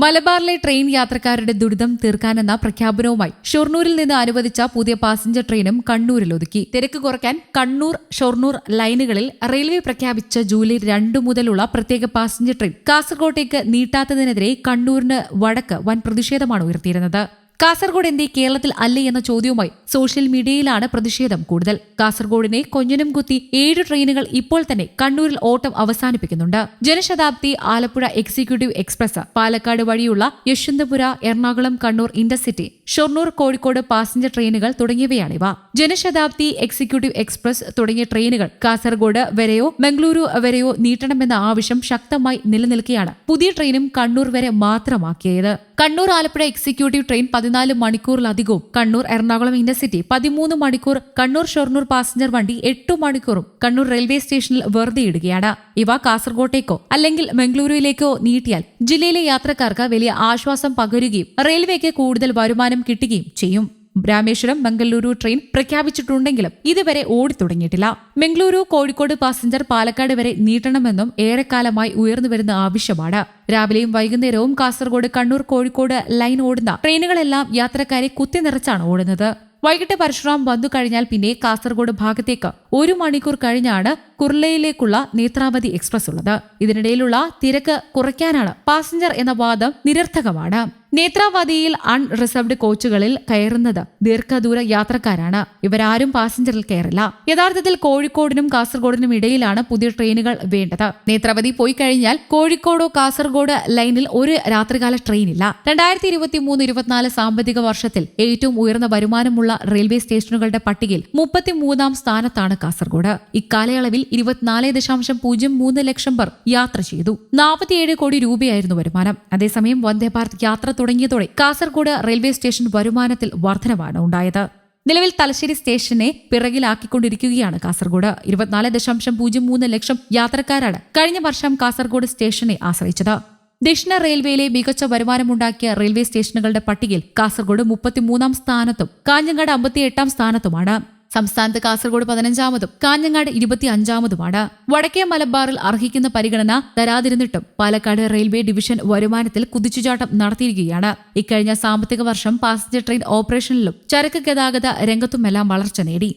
മലബാറിലെ ട്രെയിൻ യാത്രക്കാരുടെ ദുരിതം തീർക്കാനെന്ന പ്രഖ്യാപനവുമായി ഷൊർണൂരിൽ നിന്ന് അനുവദിച്ച പുതിയ പാസഞ്ചർ ട്രെയിനും കണ്ണൂരിൽ ഒതുക്കി. തിരക്ക് കുറയ്ക്കാൻ കണ്ണൂർ ഷൊർണൂർ ലൈനുകളിൽ റെയിൽവേ പ്രഖ്യാപിച്ച ജൂലൈ രണ്ടു മുതലുള്ള പ്രത്യേക പാസഞ്ചർ ട്രെയിൻ കാസർകോട്ടേക്ക് നീട്ടാത്തതിനെതിരെ കണ്ണൂരിന് വടക്ക് വൻ പ്രതിഷേധമാണ് ഉയർത്തിയിരുന്നത്. കാസർഗോഡ് എന്തേ കേരളത്തിൽ അല്ലേ എന്ന ചോദ്യവുമായി സോഷ്യൽ മീഡിയയിലാണ് പ്രതിഷേധം കൂടുതൽ. കാസർഗോഡിനെ കൊഞ്ഞനും കുത്തി ഏഴ് ട്രെയിനുകൾ ഇപ്പോൾ തന്നെ കണ്ണൂരിൽ ഓട്ടം അവസാനിപ്പിക്കുന്നുണ്ട്. ജനശതാബ്ദി ആലപ്പുഴ എക്സിക്യൂട്ടീവ് എക്സ്പ്രസ് പാലക്കാട് വഴിയുള്ള യശ്വന്തപുര എറണാകുളം കണ്ണൂർ ഇന്റർസിറ്റി ഷൊർണൂർ കോഴിക്കോട് പാസഞ്ചർ ട്രെയിനുകൾ തുടങ്ങിയവയാണിവ. ജനശതാബ്ദി എക്സിക്യൂട്ടീവ് എക്സ്പ്രസ് തുടങ്ങിയ ട്രെയിനുകൾ കാസർഗോഡ് വരെയോ മംഗളൂരു വരെയോ നീട്ടണമെന്ന ആവശ്യം ശക്തമായി നിലനിൽക്കെയാണ് പുതിയ ട്രെയിനും കണ്ണൂർ വരെ മാത്രമാക്കിയത്. കണ്ണൂർ ആലപ്പുഴ എക്സിക്യൂട്ടീവ് ട്രെയിൻ പതിനാല് മണിക്കൂറിലധികവും കണ്ണൂർ എറണാകുളം ഇന്റർസിറ്റി പതിമൂന്ന് മണിക്കൂർ കണ്ണൂർ ഷൊർണൂർ പാസഞ്ചർ വണ്ടി എട്ടു മണിക്കൂറും കണ്ണൂർ റെയിൽവേ സ്റ്റേഷനിൽ വെറുതെ ഇടുകയാണ് ഇവ കാസർഗോട്ടേക്കോ അല്ലെങ്കിൽ മംഗളൂരുവിലേക്കോ നീട്ടിയാൽ ജില്ലയിലെ യാത്രക്കാർക്ക് വലിയ ആശ്വാസം പകരുകയും റെയിൽവേക്ക് കൂടുതൽ വരുമാനം കിട്ടുകയും ചെയ്യും. രാമേശ്വരം മംഗളൂരു ട്രെയിൻ പ്രഖ്യാപിച്ചിട്ടുണ്ടെങ്കിലും ഇതുവരെ ഓടിത്തുടങ്ങിയിട്ടില്ല. ബംഗളൂരു കോഴിക്കോട് പാസഞ്ചർ പാലക്കാട് വരെ നീട്ടണമെന്നും ഏറെക്കാലമായി ഉയർന്നുവരുന്ന ആവശ്യമാണ്. രാവിലെയും വൈകുന്നേരവും കാസർഗോഡ് കണ്ണൂർ കോഴിക്കോട് ലൈൻ ഓടുന്ന ട്രെയിനുകളെല്ലാം യാത്രക്കാരെ കുത്തി നിറച്ചാണ് ഓടുന്നത്. വൈകിട്ട് പരശുറാം വന്നു കഴിഞ്ഞാൽ പിന്നെ കാസർഗോഡ് ഭാഗത്തേക്ക് ഒരു മണിക്കൂർ കഴിഞ്ഞാണ് കുർലയിലേക്കുള്ള നേത്രാവതി എക്സ്പ്രസ് ഉള്ളത്. ഇതിനിടയിലുള്ള തിരക്ക് കുറയ്ക്കാനാണ് പാസഞ്ചർ എന്ന വാദം നിരർത്ഥകമാണ്. നേത്രാവതിയിൽ അൺറിസർവ്ഡ് കോച്ചുകളിൽ കയറുന്നത് ദീർഘദൂര യാത്രക്കാരാണ്. ഇവരാരും പാസഞ്ചറിൽ കയറില്ല. യഥാർത്ഥത്തിൽ കോഴിക്കോടിനും കാസർഗോഡിനും ഇടയിലാണ് പുതിയ ട്രെയിനുകൾ വേണ്ടത്. നേത്രാവതി പോയി കഴിഞ്ഞാൽ കോഴിക്കോടോ കാസർഗോഡ് ലൈനിൽ ഒരു രാത്രികാല ട്രെയിൻ ഇല്ല. രണ്ടായിരത്തി ഇരുപത്തി മൂന്ന് ഇരുപത്തിനാല് സാമ്പത്തിക വർഷത്തിൽ ഏറ്റവും ഉയർന്ന വരുമാനമുള്ള റെയിൽവേ സ്റ്റേഷനുകളുടെ പട്ടികയിൽ മുപ്പത്തിമൂന്നാം സ്ഥാനത്താണ് കാസർഗോഡ്. ഇക്കാലയളവിൽ ഇരുപത്തിനാല് ദശാംശം പൂജ്യം മൂന്ന് ലക്ഷം പേർ യാത്ര ചെയ്തു. നാൽപ്പത്തിയേഴ് കോടി രൂപയായിരുന്നു വരുമാനം. അതേസമയം വന്ദേ ഭാരത് യാത്ര തുടങ്ങിയതോടെ കാസർഗോഡ് റെയിൽവേ സ്റ്റേഷൻ വരുമാനത്തിൽ വർധനവാണ് ഉണ്ടായത്. നിലവിൽ തലശ്ശേരി സ്റ്റേഷനെ പിറകിലാക്കിക്കൊണ്ടിരിക്കുകയാണ് കാസർഗോഡ്. ഇരുപത്തിനാല് ദശാംശം പൂജ്യം മൂന്ന് ലക്ഷം യാത്രക്കാരാണ് കഴിഞ്ഞ വർഷം കാസർഗോഡ് സ്റ്റേഷനെ ആശ്രയിച്ചത്. ദക്ഷിണ റെയിൽവേയിലെ മികച്ച വരുമാനമുണ്ടാക്കിയ റെയിൽവേ സ്റ്റേഷനുകളുടെ പട്ടികയിൽ കാസർഗോഡ് മുപ്പത്തിമൂന്നാം സ്ഥാനത്തും കാഞ്ഞങ്ങാട് അമ്പത്തിയെട്ടാം സ്ഥാനത്തുമാണ്. സംസ്ഥാനത്ത് കാസർഗോഡ് പതിനഞ്ചാമതും കാഞ്ഞങ്ങാട് ഇരുപത്തി അഞ്ചാമതുമാണ് വടക്കേ മലബാറിൽ അർഹിക്കുന്ന പരിഗണന തരാതിരുന്നിട്ടും പാലക്കാട് റെയിൽവേ ഡിവിഷൻ വരുമാനത്തിൽ കുതിച്ചുചാട്ടം നടത്തിയിരിക്കുകയാണ്. ഇക്കഴിഞ്ഞ സാമ്പത്തിക വർഷം പാസഞ്ചർ ട്രെയിൻ ഓപ്പറേഷനിലും ചരക്ക് ഗതാഗത രംഗത്തുമെല്ലാം വളർച്ച നേടി.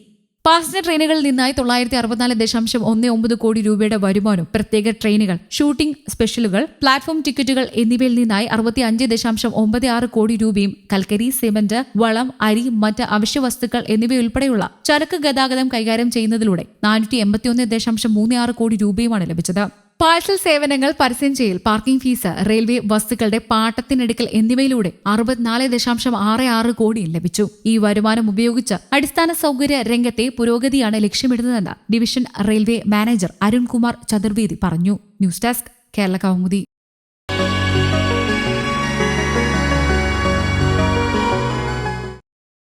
പാസഞ്ചർ ട്രെയിനുകളിൽ നിന്നായി തൊള്ളായിരത്തി അറുപത്തിനാല് ദശാംശം ഒന്ന് ഒമ്പത് കോടി രൂപയുടെ വരുമാനം പ്രത്യേക ട്രെയിനുകൾ ഷൂട്ടിംഗ് സ്പെഷ്യലുകൾ പ്ലാറ്റ്ഫോം ടിക്കറ്റുകൾ എന്നിവയിൽ നിന്നായി അറുപത്തി അഞ്ച് ദശാംശം ഒമ്പത് ആറ് കോടി രൂപയും കൽക്കരി സിമന്റ് വളം അരി മറ്റ് അവശ്യ വസ്തുക്കൾ എന്നിവയുൾപ്പെടെയുള്ള ചരക്ക് ഗതാഗതം കൈകാര്യം ചെയ്യുന്നതിലൂടെ നാനൂറ്റി എൺപത്തിയൊന്ന് ദശാംശം മൂന്ന് ആറ് കോടി രൂപയുമാണ് ലഭിച്ചത്. പാഴ്സൽ സേവനങ്ങൾ പരസ്യം ചെയ്യൽ പാർക്കിംഗ് ഫീസ് റെയിൽവേ വസ്തുക്കളുടെ പാട്ടത്തിനെടുക്കൽ എന്നിവയിലൂടെ അറുപത്തിനാല് ദശാംശം ആറ് ആറ് കോടി ലഭിച്ചു. ഈ വരുമാനം ഉപയോഗിച്ച് അടിസ്ഥാന സൗകര്യ രംഗത്തെ പുരോഗതിയാണ് ലക്ഷ്യമിടുന്നതെന്ന് division railway manager Arunkumar Chaturvedi പറഞ്ഞു. News desk Kerala Kaumudi.